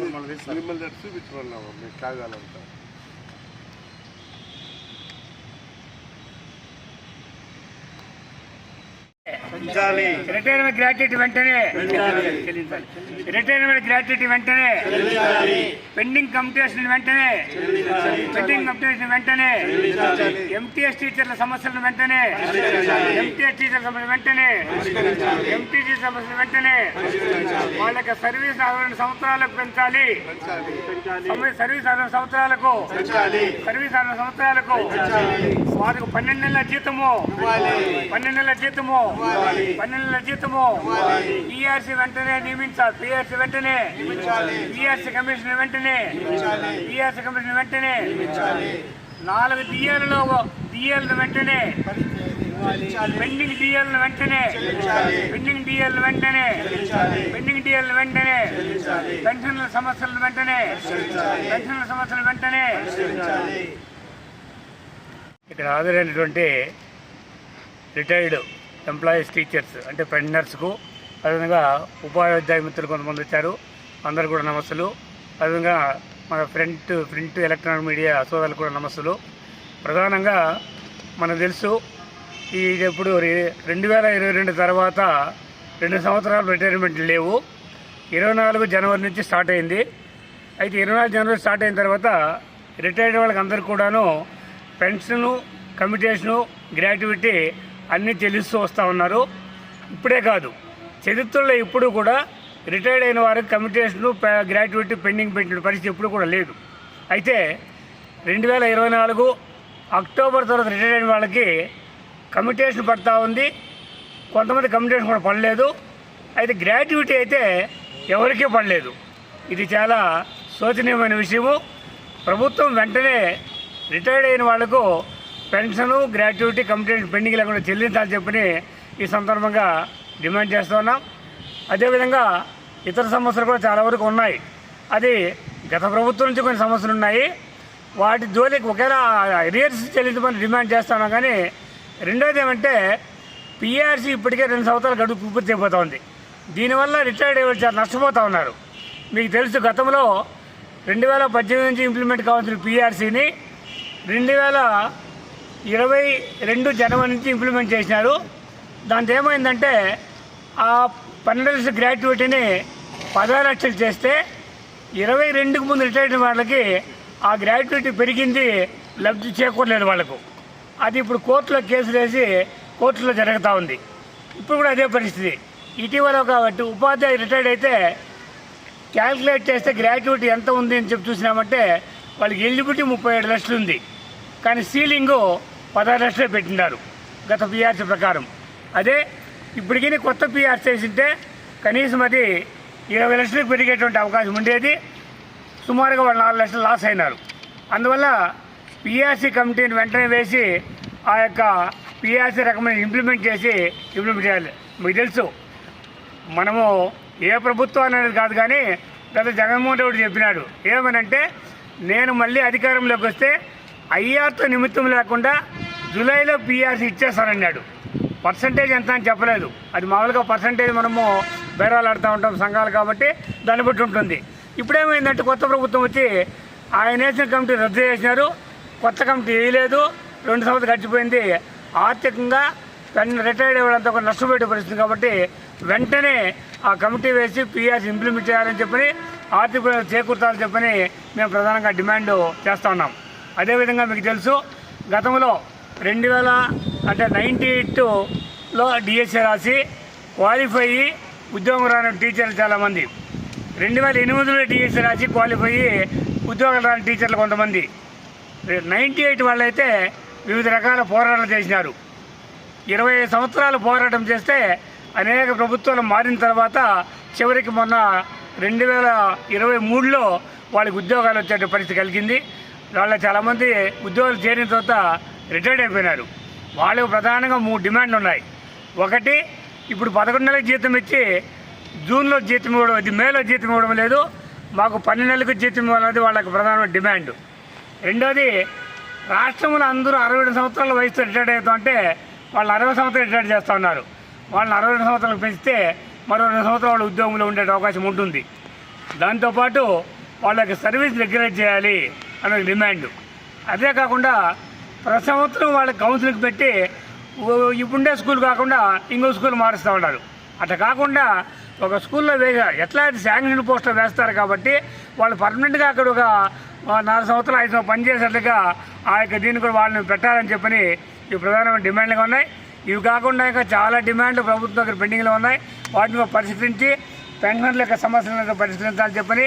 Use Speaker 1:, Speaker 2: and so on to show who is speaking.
Speaker 1: మిమ్మల్ని చూపించుకున్నాము మీ
Speaker 2: retirement gratuity వెంటనే. చెల్లించాలి రిటైర్మెంట్ గ్రాట్యుటీ వెంటనే. పెండింగ్ కంపిటేషన్ వెంటనే. పెండింగ్ కంపిటేషన్ వెంటనే. ఎంటీఎస్ టీచర్ల సమస్యలను వెంటనే. ఎంటీఎస్ టీచర్ల సమస్యలు వెంటనే. సమస్యలు వెంటనే వాళ్ళకి సర్వీస్ అరవై సంవత్సరాలకు పెంచాలి. సర్వీస్ అరవై సంవత్సరాలకు సర్వీస్ అరవై సంవత్సరాలకు వారికి పన్నెండు నెలల జీతము. పన్నెండు నెలల జీతము. పన్నెండు నెలల జీతము. పిఆర్సీ వెంటనే నియమించాలి. పిఆర్సీ వెంటనే పిఆర్సీ కమిషన్ వెంటనే పిఆర్సీ కమిషన్ వెంటనే నాలుగు డిఏలలో డిఏలను వెంటనే పెండింగ్ డిఎల్ వెంటనే. పెండింగ్ డిఎల్ వెంటనే. పెండింగ్ డిఎల్ వెంటనే. పెన్షన్ల సమస్యల వెంటనే. పెన్షన్ల సమస్యల వెంటనే. ఇక్కడ హాజరైనటువంటి రిటైర్డ్ ఎంప్లాయీస్ టీచర్స్ అంటే పెన్షనర్స్కు అదేవిధంగా ఉపాధ్యాయ మిత్రులు కొంతమంది వచ్చారు. అందరు కూడా నమస్తులు అదేవిధంగా మన ప్రింట్ ప్రింట్ ఎలక్ట్రానిక్ మీడియా సోదరులు కూడా నమస్తులు ప్రధానంగా మనకు తెలుసు ఇది ఇప్పుడు రెండు వేల ఇరవై రెండు తర్వాత రెండు సంవత్సరాలు రిటైర్మెంట్ లేవు. ఇరవై నాలుగు జనవరి నుంచి స్టార్ట్ అయింది. అయితే ఇరవై నాలుగు జనవరి స్టార్ట్ అయిన తర్వాత రిటైర్డ్ వాళ్ళకి అందరికి కూడాను పెన్షను కమిటేషను గ్రాట్యుటీ అన్నీ చెల్లిస్తూ వస్తూ ఉన్నారు. ఇప్పుడే కాదు చరిత్రలో ఇప్పుడు కూడా రిటైర్డ్ అయిన వారికి కమిటేషను గ్రాట్యుటీ పెండింగ్ పెట్టిన పరిస్థితి ఎప్పుడు కూడా లేదు. అయితే రెండు వేల ఇరవై నాలుగు అక్టోబర్ తర్వాత రిటైర్ అయిన వాళ్ళకి కమిటేషన్ పడతా ఉంది. కొంతమంది కమిటేషన్ కూడా పడలేదు. అయితే గ్రాట్యుటీ అయితే ఎవరికీ పడలేదు. ఇది చాలా శోచనీయమైన విషయము. ప్రభుత్వం వెంటనే రిటైర్డ్ అయిన వాళ్ళకు పెన్షను గ్రాట్యుటీ కమిటేషన్ పెండింగ్ లేకుండా చెల్లించాలని చెప్పని ఈ సందర్భంగా డిమాండ్ చేస్తున్నాం అదేవిధంగా ఇతర సమస్యలు కూడా చాలా వరకు ఉన్నాయి. అది గత ప్రభుత్వం నుంచి కొన్ని సమస్యలు ఉన్నాయి. వాటి జోలికి ఒకేలా రియర్స్ చెల్లించమని డిమాండ్ చేస్తున్నాం కానీ రెండోది ఏమంటే పిఆర్సీ ఇప్పటికే రెండు సంవత్సరాలు గడువు పూర్తి అయిపోతూ ఉంది దీనివల్ల రిటైర్డ్ అయ్యే చాలా నష్టపోతూ ఉన్నారు. మీకు తెలుసు గతంలో రెండు వేల పద్దెనిమిది నుంచి ఇంప్లిమెంట్ కావాల్సిన పిఆర్సీని రెండు వేల ఇరవై రెండు జనవరి నుంచి ఇంప్లిమెంట్ చేసినారు. దాంతో ఏమైందంటే ఆ పన్నెండు లక్షల గ్రాట్యుటీని పదహారు లక్షలు చేస్తే ఇరవై రెండుకు ముందు రిటైర్డ్ అయిన వాళ్ళకి ఆ గ్రాట్యుటీ పెరిగింది లబ్ధి చేకూరలేదు వాళ్ళకు. అది ఇప్పుడు కోర్టులో కేసులు వేసి కోర్టులో జరుగుతూ ఉంది. ఇప్పుడు కూడా అదే పరిస్థితి. ఇటీవల ఒక ఉపాధ్యాయుడు రిటైర్డ్ అయితే క్యాల్కులేట్ చేస్తే గ్రాట్యుటీ ఎంత ఉంది అని చెప్పి చూసినామంటే వాళ్ళకి ఎలిజిబిలిటీ ముప్పై ఏడు లక్షలు ఉంది. కానీ సీలింగు పదహారు లక్షలే పెట్టినారు గత పిఆర్సీ ప్రకారం. అదే ఇప్పటికీ కొత్త పిఆర్సీ వేసింటే కనీసం అది ఇరవై లక్షలకు పెరిగేటువంటి అవకాశం ఉండేది. సుమారుగా వాళ్ళు నాలుగు లక్షలు లాస్ అయినారు. అందువల్ల పిఆర్సీ కమిటీని వెంటనే వేసి ఆ యొక్క పిఆర్సీ రకమైన ఇంప్లిమెంట్ చేసి ఇంప్లిమెంట్ చేయాలి. మీకు తెలుసు మనము ఏ ప్రభుత్వం అనేది కాదు కానీ గత జగన్మోహన్ రెడ్డి చెప్పినాడు. ఏమనంటే నేను మళ్ళీ అధికారంలోకి వస్తే ఐఆర్తో నిమిత్తం లేకుండా జూలైలో పిఆర్సీ ఇచ్చేస్తానన్నాడు. పర్సంటేజ్ ఎంత అని చెప్పలేదు. అది మామూలుగా పర్సంటేజ్ మనము బేరాలు ఆడుతూ ఉంటాం సంఘాలు కాబట్టి దాన్ని బట్టి ఉంటుంది. ఇప్పుడేమైందంటే కొత్త ప్రభుత్వం వచ్చి ఆయన వేసిన కమిటీ రద్దు చేసినారు. కొత్త కమిటీ వేయలేదు. రెండు సంవత్సరాలు గడిచిపోయింది. ఆర్థికంగా పెన్ రిటైర్డ్ అవ్వడంతో ఒక నష్టపోయే పరిస్థితి కాబట్టి వెంటనే ఆ కమిటీ వేసి పీఆర్సీ ఇంప్లిమెంట్ చేయాలని చెప్పని ఆర్థిక చేకూర్చాలని చెప్పని మేము ప్రధానంగా డిమాండ్ చేస్తూ ఉన్నాం. అదేవిధంగా మీకు తెలుసు గతంలో రెండు వేల అంటే నైంటీ ఎయిట్లో డిఎస్సీ రాసి క్వాలిఫై అయ్యి ఉద్యోగం రాని టీచర్లు చాలామంది. రెండు వేల ఎనిమిదిలో డిఎస్సీ రాసి క్వాలిఫై అయ్యి ఉద్యోగాలు రాని టీచర్లు కొంతమంది. నైంటీ ఎయిట్ వాళ్ళైతే వివిధ రకాల పోరాటాలు చేసినారు. ఇరవై సంవత్సరాలు పోరాటం చేస్తే అనేక ప్రభుత్వాలు మారిన తర్వాత చివరికి మొన్న రెండు వేల ఇరవై మూడులో వాళ్ళకి ఉద్యోగాలు వచ్చే పరిస్థితి కలిగింది. వాళ్ళ చాలామంది ఉద్యోగాలు చేరిన తర్వాత రిటైర్డ్ అయిపోయినారు. వాళ్ళకు ప్రధానంగా మూడు డిమాండ్లు ఉన్నాయి. ఒకటి ఇప్పుడు పదకొండు నెలలకు జీతం ఇచ్చి జూన్లో జీతం ఇవ్వడం మేలో జీతం ఇవ్వడం లేదు. మాకు పన్నెండు నెలలకు జీతం ఇవ్వాలన్నది వాళ్ళకి ప్రధానమైన డిమాండ్. రెండోది రాష్ట్రంలో అందరూ అరవై రెండు సంవత్సరాల వయసు రిటైర్డ్ అవుతాం వాళ్ళు అరవై సంవత్సరాలు రిటైర్డ్ చేస్తూ ఉన్నారు. వాళ్ళని అరవై రెండు సంవత్సరాలకు పెంచితే మరో రెండు సంవత్సరాలు వాళ్ళు ఉద్యోగంలో ఉండే అవకాశం ఉంటుంది. దాంతోపాటు వాళ్ళకి సర్వీస్ రెగ్యులేట్ చేయాలి అనే డిమాండ్. అదే కాకుండా ప్రతి సంవత్సరం వాళ్ళకి కౌన్సిలింగ్ పెట్టి ఇప్పుడుండే స్కూల్ కాకుండా ఇంకో స్కూల్ మారుస్తూ ఉన్నారు. అట్లా కాకుండా ఒక స్కూల్లో వేగా ఎట్లా అయితే శాంక్షన్ పోస్టులు వేస్తారు కాబట్టి వాళ్ళు పర్మనెంట్గా అక్కడ ఒక నాలుగు సంవత్సరాలు ఐదు సంవత్సరాలు పనిచేసేట్టుగా ఆ యొక్క దీన్ని కూడా వాళ్ళని పెట్టాలని చెప్పని ఈ ప్రధానమైన డిమాండ్లుగా ఉన్నాయి. ఇవి కాకుండా ఇంకా చాలా డిమాండ్లు ప్రభుత్వం దగ్గర పెండింగ్లో ఉన్నాయి. వాటిని పరిష్కరించి పెన్షన్ల యొక్క సమస్యలను పరిష్కరించాలని చెప్పని